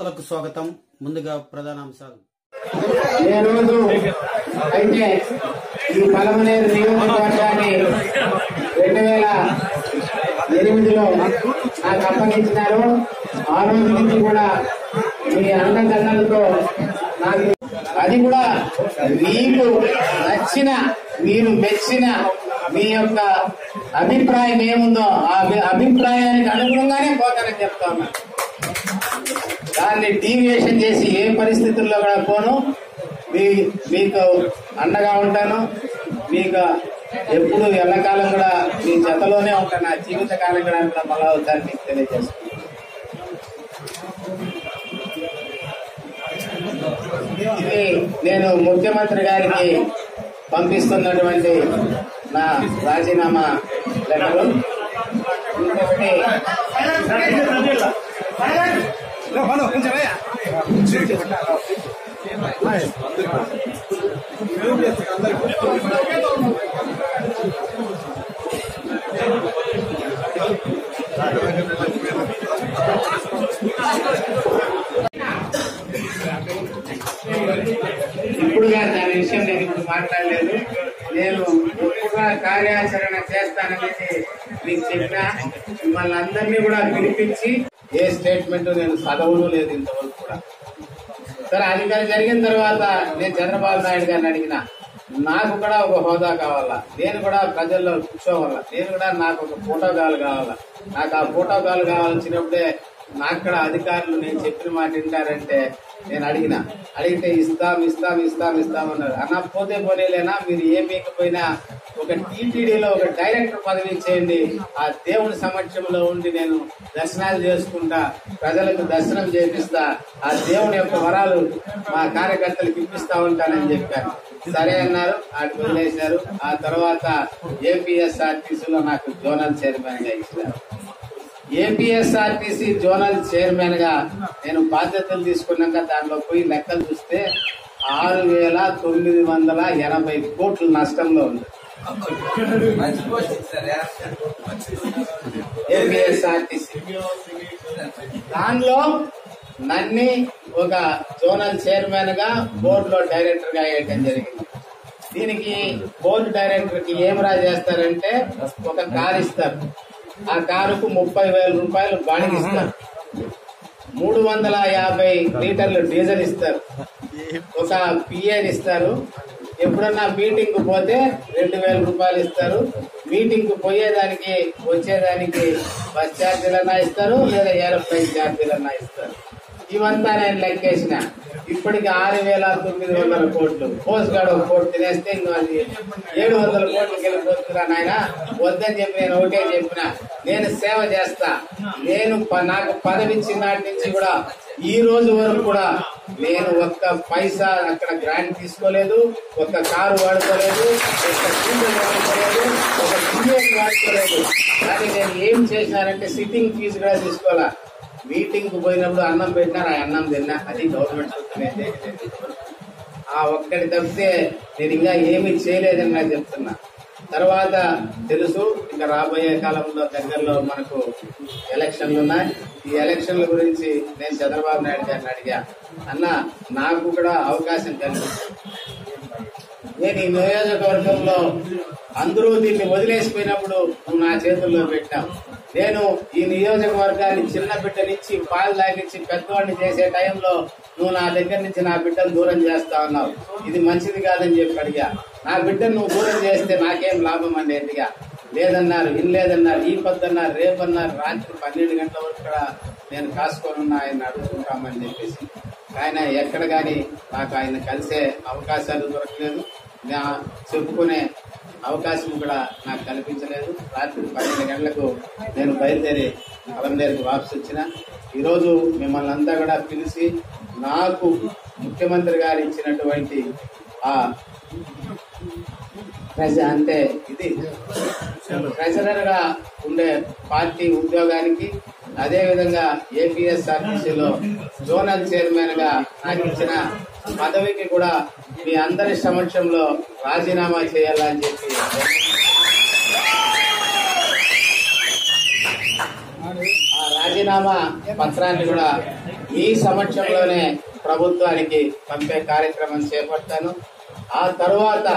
వార్తలకు స్వాగతం. ముందుగా ప్రధానాంశాలు. ఈ రోజు అయితే ఈ పలమనేరు నియోజకవర్గాన్ని రెండు వేల ఎనిమిదిలో నాకు అప్పగించినారు ఆ రోజు నుంచి కూడా మీ అండదండలతో నాకు అది కూడా మీకు నచ్చిన మీరు మెచ్చిన మీ యొక్క అభిప్రాయం ఏముందో ఆ అభిప్రాయానికి అనుగుణంగానే పోతానని చెప్తా దాన్ని డీవియేషన్ చేసి ఏ పరిస్థితుల్లో కూడా పోను. మీ మీకు అండగా ఉంటాను. మీకు ఎప్పుడు ఎల్లకాలం కూడా మీ జతలోనే ఉంటాను. నా జీవితకాలం కూడా అంత మళ్ళా మీకు తెలియజేస్తాను. ఇది నేను ముఖ్యమంత్రి గారికి పంపిస్తున్నటువంటి నా రాజీనామా లెటరు. ఇంకొకటి ఇప్పుడుగా దాని విషయం నేను ఇప్పుడు మాట్లాడలేదు. నేను ఎక్కువగా కార్యాచరణ చేస్తాననేది మీకు చెప్పిన మిమ్మల్ని అందరినీ కూడా పిలిపించి ఏ స్టేట్మెంట్ నేను చదవను లేదు ఇంతవరకు కూడా. సరే అధికారి జరిగిన తర్వాత నేను చంద్రబాబు నాయుడు గారిని అడిగిన నాకు కూడా ఒక హోదా కావాలా? నేను కూడా ప్రజల్లో కూర్చోవాలా? నేను కూడా నాకు ఒక ప్రోటోకాల్ కావాలా? నాకు ఆ ప్రోటోకాల్ కావాల్సినప్పుడే నాకు కూడా అధికారులు నేను చెప్పిన మాట వింటారంటే నేను అడిగిన అడిగితే ఇస్తాం ఇస్తాం ఇస్తాం ఇస్తాం అన్నారు. అన్న పోతే పోనేలేనా? మీరు ఏమీకపోయినా ఒక టీటీడీలో ఒక డైరెక్టర్ పదవి చేయండి ఆ దేవుని సమక్షంలో ఉండి నేను దర్శనాలు చేసుకుంటా ప్రజలకు దర్శనం చేపిస్తా ఆ దేవుని యొక్క వరాలు మా కార్యకర్తలకు ఇప్పిస్తా ఉంటానని చెప్పాను సరే అన్నారు అటు వదిలేశారు. ఆ తర్వాత ఏపీఎస్ఆర్టీసీలో నాకు జోనల్ చైర్మన్గా ఏపీఎస్ఆర్టీసీ జోనల్ చైర్మన్గా నేను బాధ్యతలు తీసుకున్నాక దాంట్లో పోయి లెక్కలు చూస్తే ఆరు వేల తొమ్మిది వందల ఎనభై కోట్ల నష్టంలో ఉంది. ఏపీఎస్ఆర్టీసీ దానిలో నన్ని ఒక జోనల్ చైర్మన్గా బోర్డు లో డైరెక్టర్గా వేయటం జరిగింది. దీనికి బోర్డు డైరెక్టర్కి ఏం రా చేస్తారంటే ఒక కారు ఇస్తారు. ఆ కారుకు ముప్పై వేల రూపాయలు బాడిగ ఇస్తారు. మూడు వందల యాభై లీటర్లు డీజిల్ ఇస్తారు. ఒక పిఏని ఇస్తారు. ఎప్పుడన్నా మీటింగ్కు పోతే రెండు వేల రూపాయలు ఇస్తారు. మీటింగ్కు పోయేదానికి వచ్చేదానికి బస్ ఛార్జీలన్నా ఇస్తారు లేదా ఏరోప్లేన్ ఛార్జీలన్నా ఇస్తారు. ఇవంతా నేను లెక్కేసిన. ఇప్పటికి ఆరు వేల తొమ్మిది వందల కోట్లు. పోస్ట్ గార్డ్ ఒక కోట్లు తినేస్తే ఇంకా అది ఏడు వందల కోట్లకి వెళ్ళిపోతున్నా నాయన. వద్దని చెప్పి నేను ఒకటే చెప్పిన. నేను సేవ చేస్తా. నేను ప- నాకు పదవి ఇచ్చిన నాటి నుంచి కూడా ఈ రోజు వరకు కూడా నేను ఒక్క పైసా అక్కడ గ్రాంట్ తీసుకోలేదు ఒక్క కారు వాడుకోలేదు ఒక్క వాడుకోలేదు ఒక వాడుకోలేదు. కానీ నేను ఏం చేసినానంటే సిట్టింగ్ ఫీజు కూడా తీసుకోవాలా. మీటింగ్కు పోయినప్పుడు అన్నం పెట్టినా ఆ అన్నం తిన్నా. అది గవర్నమెంట్ ఆ ఒక్కటి తప్పితే నేను ఇంకా ఏమీ చేయలేదని నాకు చెప్తున్నా. తర్వాత తెలుసు ఇంకా రాబోయే కాలంలో దగ్గరలో మనకు ఎలక్షన్లు ఉన్నాయి. ఈ ఎలక్షన్ల గురించి నేను చంద్రబాబు నాయుడు గారిని అడిగా. అన్న నాకు కూడా అవకాశం కలిగింది నేను ఈ నియోజకవర్గంలో అందరూ దీన్ని వదిలేసిపోయినప్పుడు నువ్వు నా చేతుల్లో పెట్టావు. నేను ఈ నియోజకవర్గాన్ని చిన్న బిడ్డ నుంచి పాలు తాగించి పెద్దవాడిని చేసే టైంలో నువ్వు నా దగ్గర నుంచి నా బిడ్డను దూరం చేస్తా ఉన్నావు ఇది మంచిది కాదని చెప్పి అడిగా. నా బిడ్డను నువ్వు దూరం చేస్తే నాకేం లాభం అండి ఎట్టిగా లేదన్నారు వినలేదన్నారు ఈ పొద్దున్నారు రేపన్నారు రాత్రి పన్నెండు గంటల వరకు కూడా నేను కాసుకోనున్నా ఆయన అడుగుతుంటామని చెప్పేసి. ఆయన ఎక్కడ కానీ నాకు ఆయన కలిసే అవకాశాలు దొరకలేదు. నా చెప్పుకునే అవకాశం కూడా నాకు కల్పించలేదు. రాత్రి పన్నెండు గంటలకు నేను బయలుదేరి అలందేరికి వాపసు వచ్చిన. ఈరోజు మిమ్మల్ని అంతా కూడా పిలిచి నాకు ముఖ్యమంత్రి గారు ఇచ్చినటువంటి ఆ ప్రజ అంటే ఇది ట్రెజరర్గా ఉండే పార్టీ ఉద్యోగానికి అదే విధంగా ఏపీఎస్ఆర్టీసీలో జోనల్ చైర్మన్గా నాకు ఇచ్చిన పదవికి కూడా మీ అందరి సమక్షంలో రాజీనామా చేయాలని చెప్పి ఆ రాజీనామా పత్రాన్ని కూడా ఈ సమక్షంలోనే ప్రభుత్వానికి పంపే కార్యక్రమం చేపట్టాను ఆ తర్వాత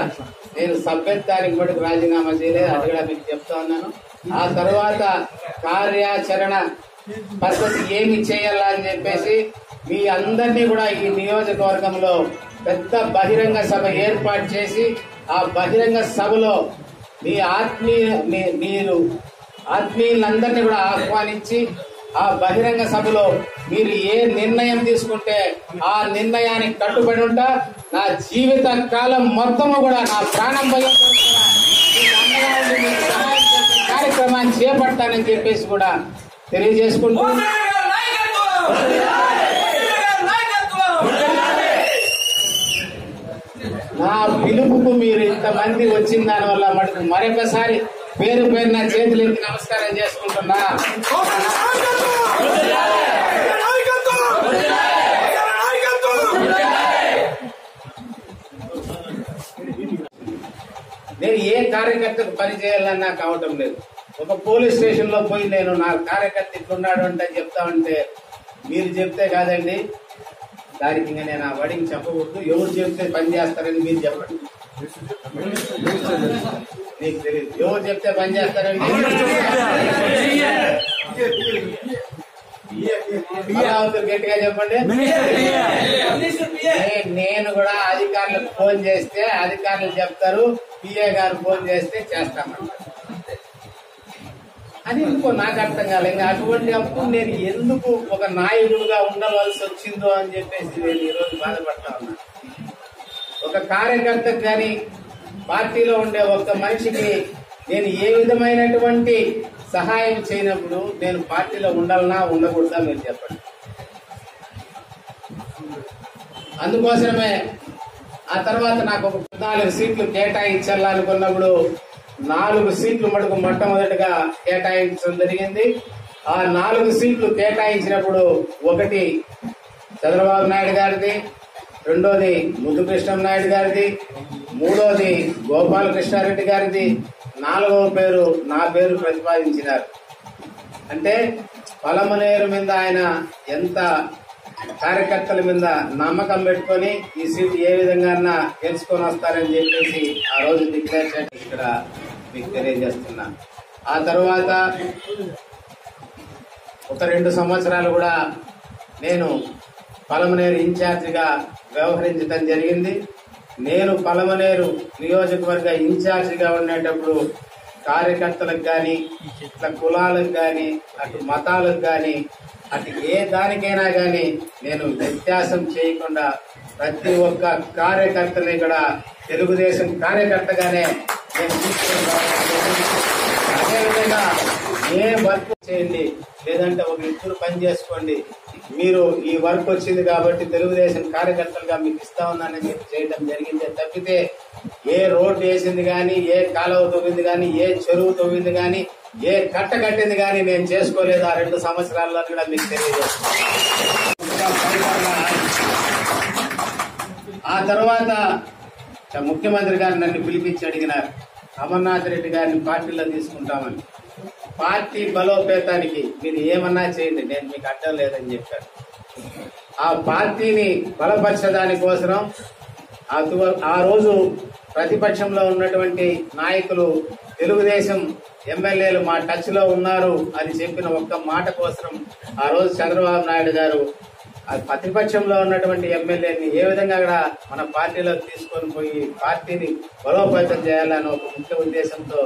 నేను సభ్యత్వానికి మటుకు రాజీనామా చేయలేదు అది కూడా మీకు చెప్తా ఉన్నాను. ఆ తరువాత కార్యాచరణ పద్ధతి ఏమి చేయాలా అని చెప్పేసి మీ అందరినీ కూడా ఈ నియోజకవర్గంలో పెద్ద బహిరంగ సభ ఏర్పాటు చేసి ఆ బహిరంగ సభలో మీ ఆత్మీయ మీరు ఆత్మీయులందరినీ కూడా ఆహ్వానించి ఆ బహిరంగ సభలో మీరు ఏ నిర్ణయం తీసుకుంటే ఆ నిర్ణయానికి కట్టుబడి ఉంటా? నా జీవిత కాలం మొత్తము కూడా నా ప్రాణం భయం కార్యక్రమాన్ని చేపడతానని చెప్పేసి కూడా తెలియజేసుకుంటూ నా పిలుపుకు మీరు ఇంతమంది వచ్చిన దాని వల్ల మటుకు మరొకసారి పేరు పేరు నా చేతులు ఎత్తి నమస్కారం చేసుకుంటున్నా. నేను ఏ కార్యకర్తకు పనిచేయాలని నాకు అవటం లేదు. ఒక పోలీస్ స్టేషన్లో పోయి నేను నా కార్యకర్త ఇట్లున్నాడు అంటే చెప్తా ఉంటే మీరు చెప్తే కాదండి. దానికి ఇంకా నేను ఆ వడికి చెప్పకూడదు ఎవరు చెప్తే పని చేస్తారని మీరు చెప్పండి. నీకు తెలియదు ఎవరు చెప్తే పని చేస్తారని గట్టిగా చెప్పండి నేను కూడా అధికారులకు ఫోన్ చేస్తే అధికారులు చెప్తారు పిఏ గారు ఫోన్ చేస్తే చేస్తామంటారు అది ఇంకో నాకు అర్థం కాలేదు ఇంకా అటువంటి అప్పుడు నేను ఎందుకు ఒక నాయకుడుగా ఉండవలసి వచ్చిందో అని చెప్పేసి నేను ఈరోజు బాధపడతా ఉన్నా. ఒక కార్యకర్తకు కానీ పార్టీలో ఉండే ఒక మనిషికి నేను ఏ విధమైనటువంటి సహాయం చేయనప్పుడు నేను పార్టీలో ఉండాలనా ఉండకూడదా మీరు చెప్పండి. అందుకోసమే ఆ తర్వాత నాకు ఒక నాలుగు సీట్లు కేటాయించాలనుకున్నప్పుడు నాలుగు సీట్లు మటుకు మొట్టమొదటిగా కేటాయించడం జరిగింది. ఆ నాలుగు సీట్లు కేటాయించినప్పుడు ఒకటి చంద్రబాబు నాయుడు గారిది రెండోది ముద్దు నాయుడు గారిది మూడోది గోపాలకృష్ణారెడ్డి గారిది. నాలుగవ పేరు నా పేరు ప్రతిపాదించినారు. అంటే పొలమనేరు మీద ఆయన ఎంత కార్యకర్తల మీద నమ్మకం పెట్టుకొని ఈ సీట్ ఏ విధంగా గెలుచుకొని వస్తారని చెప్పేసి ఆ రోజు డిక్లేర్ చేయడం ఇక్కడ మీకు తెలియజేస్తున్నా. ఆ తర్వాత ఒక రెండు సంవత్సరాలు కూడా నేను పలమనేరు ఇన్ఛార్జిగా వ్యవహరించడం జరిగింది. నేను పలమనేరు నియోజకవర్గ ఇన్ఛార్జిగా ఉండేటప్పుడు కార్యకర్తలకు కానీ ఇట్లా కులాలకు కానీ అటు మతాలకు కానీ అటు ఏ దానికైనా కానీ నేను వ్యత్యాసం చేయకుండా ప్రతి ఒక్క కార్యకర్తని కూడా తెలుగుదేశం కార్యకర్తగానే నేను అదేవిధంగా ఏ వర్క్ చేయండి లేదంటే ఒక ఇద్దరు పని చేసుకోండి మీరు ఈ వర్క్ వచ్చింది కాబట్టి తెలుగుదేశం కార్యకర్తలుగా మీకు ఇస్తా ఉన్నానని చెప్పి చేయడం జరిగింది. తప్పితే ఏ రోడ్డు వేసింది కానీ ఏ కాలువ తవ్వింది కానీ ఏ చెరువు తవ్వింది కానీ ఏ కట్ట కట్టింది కానీ నేను చేసుకోలేదు. ఆ రెండు సంవత్సరాల్లో కూడా మీకు తెలియజేస్తాను ఆ తర్వాత ముఖ్యమంత్రి గారు నన్ను పిలిపించి అడిగినారు అమర్నాథ్ రెడ్డి గారిని పార్టీలో తీసుకుంటామని. పార్టీ బలోపేతానికి మీరు ఏమన్నా చేయండి నేను మీకు అడ్డం లేదని చెప్పారు. ఆ పార్టీని బలపరచడాని కోసం ఆ రోజు ప్రతిపక్షంలో ఉన్నటువంటి నాయకులు తెలుగుదేశం ఎమ్మెల్యేలు మా టచ్లో ఉన్నారు అని చెప్పిన ఒక్క మాట కోసం ఆ రోజు చంద్రబాబు నాయుడు గారు ఆ ప్రతిపక్షంలో ఉన్నటువంటి ఎమ్మెల్యేని ఏ విధంగా కూడా మన పార్టీలో తీసుకొని పోయి పార్టీని బలోపేతం చేయాలని ఒక ముఖ్య ఉద్దేశంతో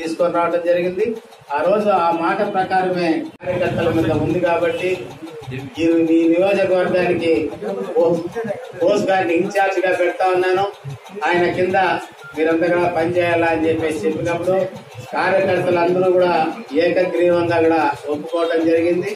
తీసుకొని రావడం జరిగింది. ఆ రోజు ఆ మాట ప్రకారమే కార్యకర్తల మీద ఉంది కాబట్టి ఈ నియోజకవర్గానికి పోస్ట్ గారిని ఇన్ఛార్జ్గా పెడతా ఉన్నాను. ఆయన కింద మీరందరూ పనిచేయాలా అని చెప్పేసి చెప్పినప్పుడు కార్యకర్తలందరూ కూడా ఏకగ్రీవంగా కూడా ఒప్పుకోవడం జరిగింది.